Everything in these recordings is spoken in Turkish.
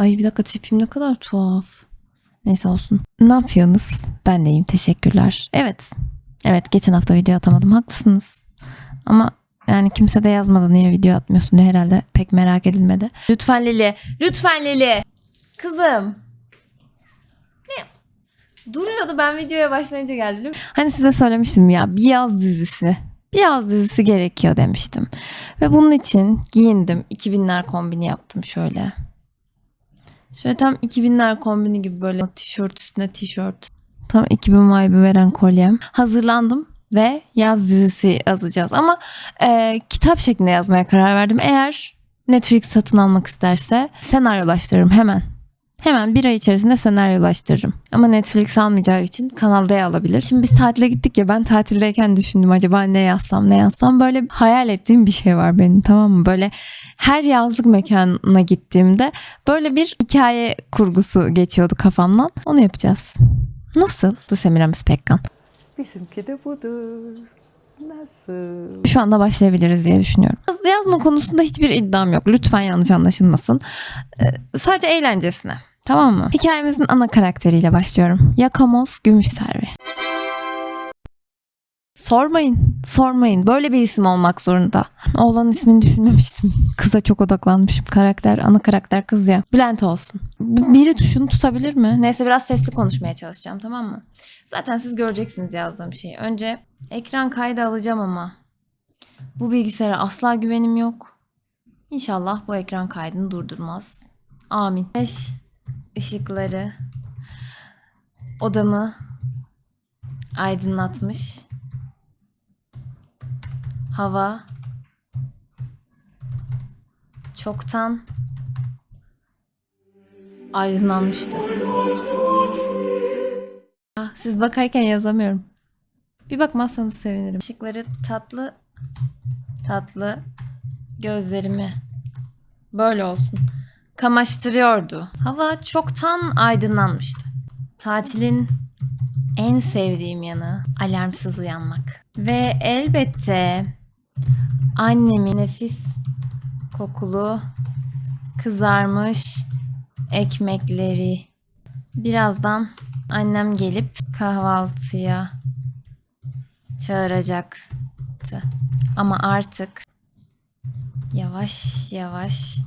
Ay bir dakika tipim ne kadar tuhaf. Neyse olsun. Ne yapıyorsunuz? Ben deyim teşekkürler. Evet. Evet geçen hafta video atamadım haklısınız. Ama yani kimse de yazmadı niye video atmıyorsun diye herhalde pek merak edilmedi. Lütfen Lili. Lütfen Lili. Kızım. Ne? Duruyordu ben videoya başlayınca geldi. Hani size söylemiştim ya bir yaz dizisi. Bir yaz dizisi gerekiyor demiştim. Ve bunun için giyindim. 2000'ler kombini yaptım şöyle. Şöyle tam 2000'ler kombini gibi böyle tişört üstüne tişört. Tam 2000 vibe'ı veren kolyem. Hazırlandım ve yaz dizisi yazacağız. Ama e, kitap şeklinde yazmaya karar verdim. Eğer Netflix satın almak isterse senaryolaştırırım hemen. Hemen bir ay içerisinde senaryolaştırırım. Ama Netflix almayacağı için Kanal D alabilir. Şimdi biz tatile gittik ya ben tatildeyken düşündüm acaba ne yazsam ne yazsam. Böyle hayal ettiğim bir şey var benim tamam mı? Böyle her yazlık mekanına gittiğimde böyle bir hikaye kurgusu geçiyordu kafamdan. Onu yapacağız. Nasıl? Semiramis Pekkan. Bizimki de budur. Nasıl? Şu anda başlayabiliriz diye düşünüyorum. Yazma konusunda hiçbir iddiam yok. Lütfen yanlış anlaşılmasın. Ee, sadece eğlencesine. Tamam mı? Hikayemizin ana karakteriyle başlıyorum. Yakamoz Gümüşservi. Sormayın, sormayın. Böyle bir isim olmak zorunda. Oğlanın ismini düşünmemiştim. Kıza çok odaklanmışım. Karakter, ana karakter kız ya. Bülent olsun. Biri tuşunu tutabilir mi? Neyse biraz sesli konuşmaya çalışacağım tamam mı? Zaten siz göreceksiniz yazdığım şeyi. Önce ekran kaydı alacağım ama bu bilgisayara asla güvenim yok. İnşallah bu ekran kaydını durdurmaz. Amin. Güneş ışıkları odamı aydınlatmış. Hava çoktan aydınlanmıştı. Ah, siz bakarken yazamıyorum. Bir bakmazsanız sevinirim. Işıkları tatlı tatlı gözlerimi böyle olsun kamaştırıyordu. Hava çoktan aydınlanmıştı. Tatilin en sevdiğim yanı alarmsız uyanmak. Ve elbette annemin nefis kokulu kızarmış ekmekleri. Birazdan annem gelip kahvaltıya çağıracaktı. Ama artık yavaş yavaş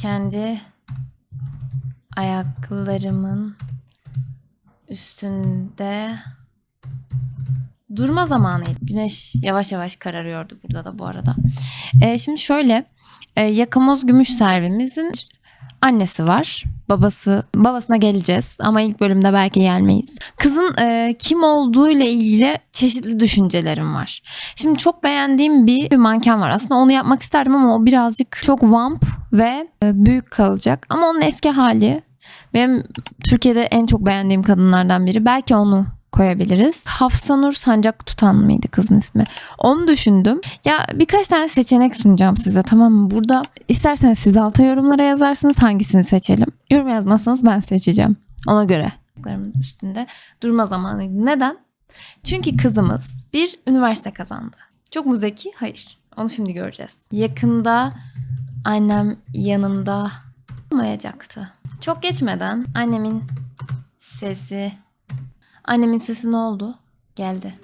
kendi ayaklarımın üstünde durma zamanıydı. Güneş yavaş yavaş kararıyordu burada da bu arada. Ee, şimdi şöyle e, Yakamoz Gümüş Servimizin annesi var. Babası babasına geleceğiz ama ilk bölümde belki gelmeyiz. Kızın e, kim olduğu ile ilgili çeşitli düşüncelerim var. Şimdi çok beğendiğim bir, bir manken var. Aslında onu yapmak isterdim ama o birazcık çok vamp ve e, büyük kalacak. Ama onun eski hali benim Türkiye'de en çok beğendiğim kadınlardan biri. Belki onu koyabiliriz. Hafsanur Sancak Tutan mıydı kızın ismi? Onu düşündüm. Ya birkaç tane seçenek sunacağım size tamam mı? Burada isterseniz siz alta yorumlara yazarsınız hangisini seçelim. Yorum yazmazsanız ben seçeceğim. Ona göre. Üstünde durma zamanıydı. Neden? Çünkü kızımız bir üniversite kazandı. Çok mu zeki? Hayır. Onu şimdi göreceğiz. Yakında annem yanımda olmayacaktı. Çok geçmeden annemin sesi Annemin sesi ne oldu? Geldi.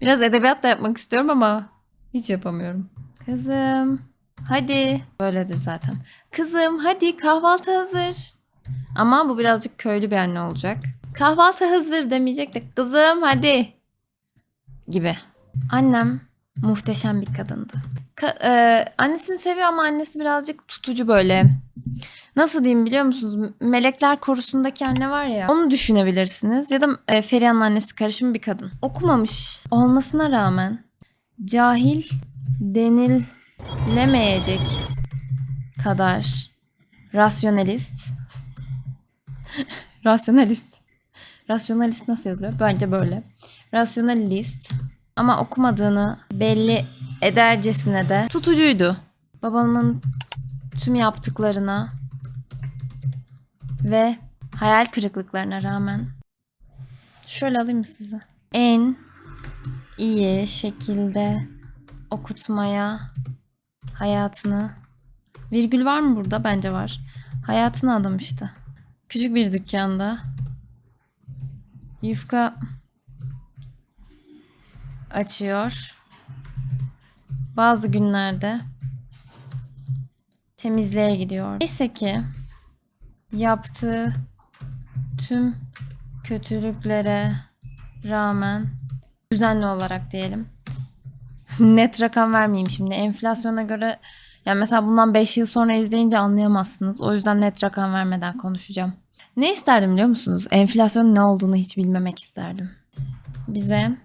Biraz edebiyat da yapmak istiyorum ama hiç yapamıyorum. Kızım, hadi. Böyledir zaten. Kızım, hadi kahvaltı hazır. Ama bu birazcık köylü bir anne olacak. Kahvaltı hazır demeyecek de kızım hadi gibi. Annem muhteşem bir kadındı. Ka- e, annesini seviyor ama annesi birazcık tutucu böyle. Nasıl diyeyim biliyor musunuz? Melekler Korusu'ndaki anne var ya. Onu düşünebilirsiniz. Ya da e, Feriha'nın annesi karışımı bir kadın. Okumamış olmasına rağmen cahil denilemeyecek kadar rasyonalist. rasyonalist. Rasyonalist nasıl yazılıyor? Bence böyle. Rasyonalist ama okumadığını belli edercesine de tutucuydu. Babamın tüm yaptıklarına ve hayal kırıklıklarına rağmen şöyle alayım size? En iyi şekilde okutmaya hayatını virgül var mı burada? Bence var. Hayatını adamıştı. Küçük bir dükkanda yufka açıyor. Bazı günlerde temizliğe gidiyor. Neyse ki yaptığı tüm kötülüklere rağmen düzenli olarak diyelim. Net rakam vermeyeyim şimdi. Enflasyona göre yani mesela bundan 5 yıl sonra izleyince anlayamazsınız. O yüzden net rakam vermeden konuşacağım. Ne isterdim biliyor musunuz? Enflasyonun ne olduğunu hiç bilmemek isterdim. Bize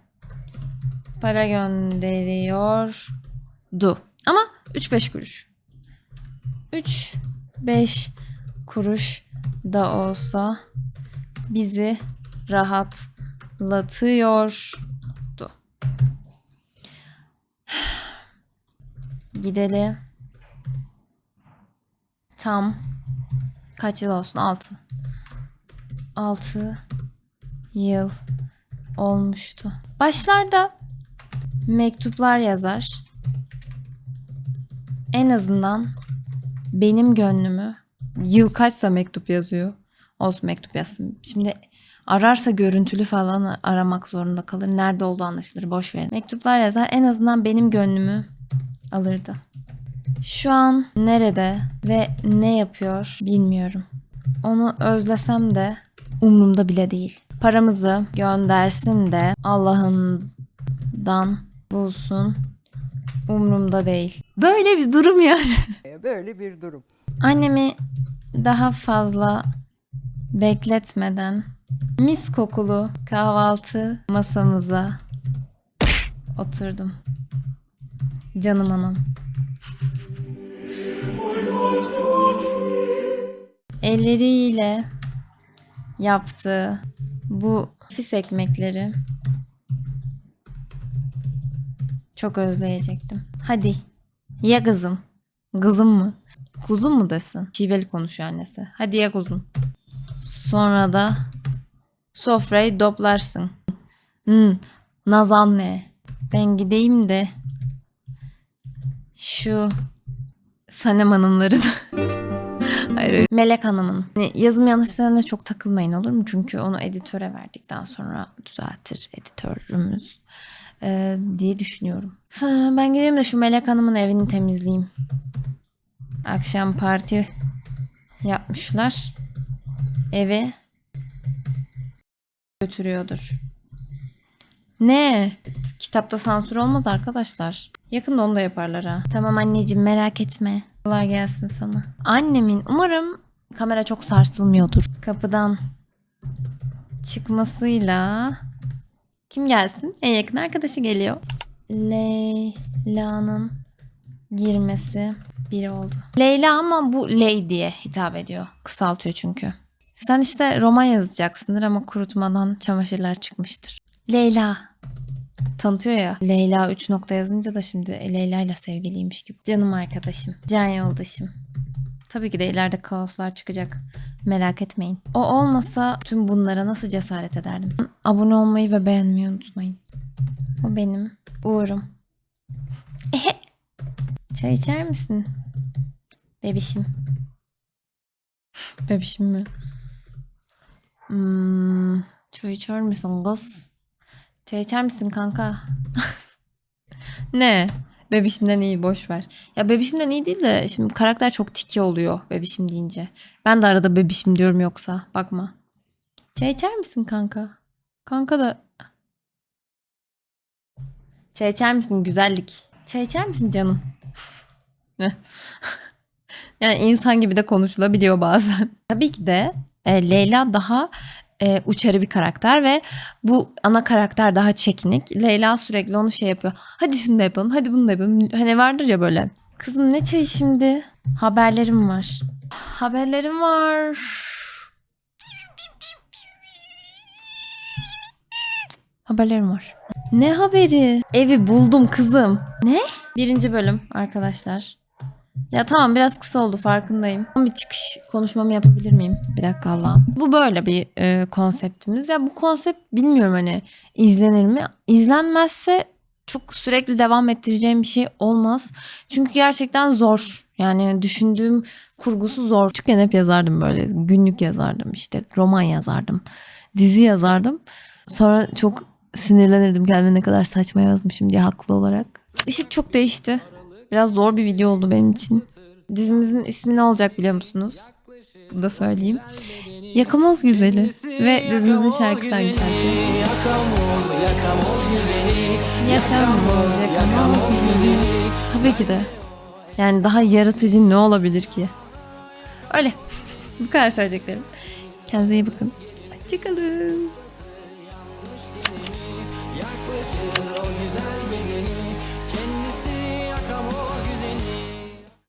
para gönderiyordu. Ama 3-5 kuruş. 3-5 kuruş da olsa bizi rahatlatıyordu. Gideli tam kaç yıl olsun? 6. 6 yıl olmuştu. Başlarda mektuplar yazar. En azından benim gönlümü yıl kaçsa mektup yazıyor. Olsun mektup yazsın. Şimdi ararsa görüntülü falan aramak zorunda kalır. Nerede olduğu anlaşılır. Boş verin. Mektuplar yazar. En azından benim gönlümü alırdı. Şu an nerede ve ne yapıyor bilmiyorum. Onu özlesem de umurumda bile değil. Paramızı göndersin de Allah'ından bulsun. Umurumda değil. Böyle bir durum yani. Böyle bir durum. Annemi daha fazla bekletmeden mis kokulu kahvaltı masamıza oturdum. Canım anam. Elleriyle yaptığı bu fis ekmekleri çok özleyecektim. Hadi ye kızım. Kızım mı? Kuzum mu desin? Şiveli konuşuyor annesi. Hadi ye kuzum. Sonra da sofrayı doplarsın. Hmm, Naz anne. Ben gideyim de şu Sanem hanımların Hayır, Melek Hanım'ın hani yazım yanlışlarına çok takılmayın olur mu? Çünkü onu editöre verdikten sonra düzeltir editörümüz ee, diye düşünüyorum. Ben gideyim de şu Melek Hanım'ın evini temizleyeyim. Akşam parti yapmışlar. Eve götürüyordur. Ne? Kitapta sansür olmaz arkadaşlar. Yakında onu da yaparlar ha. Tamam anneciğim merak etme. Kolay gelsin sana. Annemin umarım kamera çok sarsılmıyordur. Kapıdan çıkmasıyla kim gelsin? En yakın arkadaşı geliyor. Leyla'nın girmesi biri oldu. Leyla ama bu Ley diye hitap ediyor. Kısaltıyor çünkü. Sen işte roman yazacaksındır ama kurutmadan çamaşırlar çıkmıştır. Leyla. Tanıtıyor ya. Leyla 3 nokta yazınca da şimdi Leyla ile sevgiliymiş gibi. Canım arkadaşım. Can yoldaşım. Tabii ki de ileride kaoslar çıkacak. Merak etmeyin. O olmasa tüm bunlara nasıl cesaret ederdim? Abone olmayı ve beğenmeyi unutmayın. O benim Uğur'um. Ehe. Çay içer misin? Bebişim. Bebişim mi? Hmm, çay içer misin kız? Çay içer misin kanka? ne? Bebişimden iyi boş ver. Ya bebişimden iyi değil de şimdi karakter çok tiki oluyor bebişim deyince. Ben de arada bebişim diyorum yoksa bakma. Çay içer misin kanka? Kanka da Çay içer misin güzellik? Çay içer misin canım? Yani insan gibi de konuşulabiliyor bazen. Tabii ki de e, Leyla daha e, uçarı bir karakter ve bu ana karakter daha çekinik. Leyla sürekli onu şey yapıyor. Hadi şunu da yapalım, hadi bunu da yapalım. Hani vardır ya böyle. Kızım ne çayı şimdi? Haberlerim var. Haberlerim var. Haberlerim var. Ne haberi? Evi buldum kızım. Ne? Birinci bölüm arkadaşlar. Ya tamam biraz kısa oldu farkındayım. Bir çıkış konuşmamı yapabilir miyim? Bir dakika Allah'ım. Bu böyle bir e, konseptimiz. Ya bu konsept bilmiyorum hani izlenir mi? İzlenmezse çok sürekli devam ettireceğim bir şey olmaz. Çünkü gerçekten zor. Yani düşündüğüm kurgusu zor. Küçükken hep yazardım böyle. Günlük yazardım işte. Roman yazardım. Dizi yazardım. Sonra çok sinirlenirdim kendime ne kadar saçma yazmışım diye haklı olarak. Işık çok değişti. Biraz zor bir video oldu benim için. Dizimizin ismi ne olacak biliyor musunuz? Bunu da söyleyeyim. Yakamoz Güzeli. Ve dizimizin şarkısı hangi şarkı? Yakamoz, yakamoz güzeli. Tabii ki de. Yani daha yaratıcı ne olabilir ki? Öyle. Bu kadar söyleyeceklerim. Kendinize iyi bakın. Hoşçakalın.